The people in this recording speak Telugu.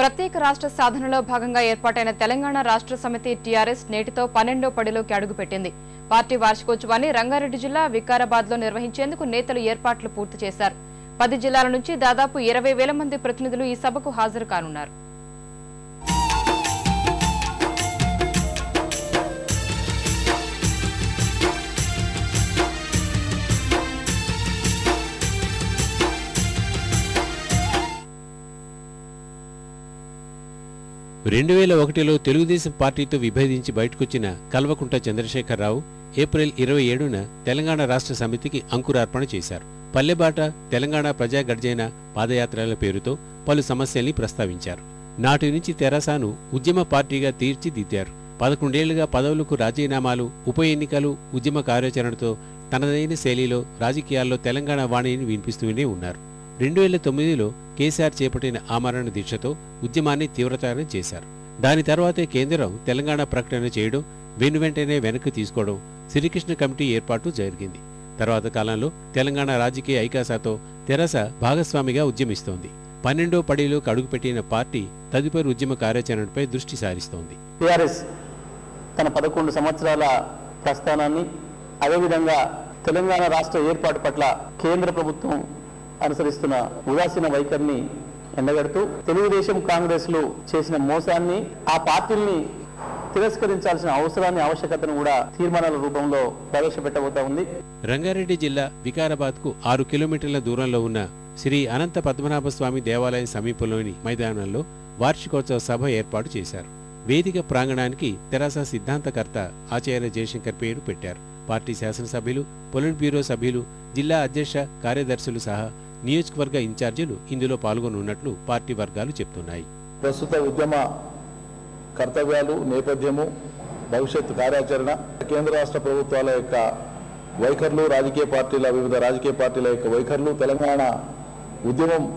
ప్రత్యేక రాష్ట్ర సాధనలో భాగంగా ఏర్పాటైన తెలంగాణ రాష్ట్ర సమితి టీఆర్ఎస్ నేటితో పన్నెండో పడిలోకి అడుగుపెట్టింది పార్టీ వార్షికోత్సవాన్ని రంగారెడ్డి జిల్లా వికారాబాద్లో నిర్వహించేందుకు నేతలు ఏర్పాట్లు పూర్తి చేశారు. పది జిల్లాల నుంచి దాదాపు ఇరవై వేల మంది ప్రతినిధులు ఈ సభకు హాజరు కానున్నారు. రెండు వేల ఒకటిలో తెలుగుదేశం పార్టీతో విభేదించి బయటకొచ్చిన కల్వకుంట చంద్రశేఖరరావు ఏప్రిల్ ఇరవై ఏడున తెలంగాణ రాష్ట్ర సమితికి అంకురార్పణ చేశారు. పల్లెబాట తెలంగాణ ప్రజా గర్జైన పాదయాత్రల పేరుతో పలు సమస్యల్ని ప్రస్తావించారు. నాటి నుంచి తెరాసాను ఉద్యమ పార్టీగా తీర్చిదిద్దారు. పదకొండేళ్ళుగా పదవులకు రాజీనామాలు ఉప ఎన్నికలు ఉద్యమ కార్యాచరణతో తనదైన శైలిలో రాజకీయాల్లో తెలంగాణ వాణిని వినిపిస్తూనే ఉన్నారు. రెండు వేల తొమ్మిదిలో కేసీఆర్ చేపట్టిన ఆమరణ దీక్షతో ఉద్యమాన్ని తీవ్రతరం చేశారు. దాని తర్వాతే కేంద్రం తెలంగాణ ప్రకటన చేయడం వెను వెంటనే వెనక్కి తీసుకోవడం శ్రీకృష్ణ కమిటీ ఏర్పాటు జరిగింది. తర్వాత కాలంలో తెలంగాణ రాజకీయ ఐకాసాతో తెరస భాగస్వామిగా ఉద్యమిస్తోంది. పన్నెండో పడిలోకి అడుగుపెట్టిన పార్టీ తదుపరి ఉద్యమ కార్యాచరణపై దృష్టి సారిస్తోంది. తన పదకొండు సంవత్సరాల ప్రస్థానాన్ని అదేవిధంగా తెలంగాణ రాష్ట్ర ఏర్పాటు పట్ల కేంద్ర ప్రభుత్వం అనుసరిస్తున్న ఉదాసీన వైఖరిని ఎండగడుతూ తెలుగుదేశం కాంగ్రెస్లు చేసిన మోసాన్ని ఆ పార్టీల్ని తిరస్కరించాల్సిన అవసరాన్ని ఆవశ్యకతను కూడా తీర్మానాల రూపంలో ప్రవేశపెట్టబోతా ఉంది. రంగారెడ్డి జిల్లా వికారాబాద్కు ఆరు కిలోమీటర్ల దూరంలో ఉన్న శ్రీ అనంత పద్మనాభ స్వామి దేవాలయం సమీపంలోని మైదానంలో వార్షికోత్సవ సభ ఏర్పాటు చేశారు. వేదిక ప్రాంగణానికి తెరాస సిద్ధాంతకర్త ఆచార్య జయశంకర్ పేరు పెట్టారు. పార్టీ శాసనసభ్యులు పొలిట్ బ్యూరో సభ్యులు జిల్లా అధ్యక్ష కార్యదర్శులు సహా నియోజకవర్గ ఇన్ఛార్జీలు ఇందులో పాల్గొనున్నట్లు పార్టీ వర్గాలు చెప్తున్నాయి. ప్రస్తుత ఉద్యమ కర్తవ్యాలు నేపథ్యము భవిష్యత్ కార్యాచరణ కేంద్ర రాష్ట్ర ప్రభుత్వాల యొక్క వైఖరులు రాజకీయ పార్టీల వివిధ రాజకీయ పార్టీల యొక్క వైఖరులు తెలంగాణ ఉద్యమం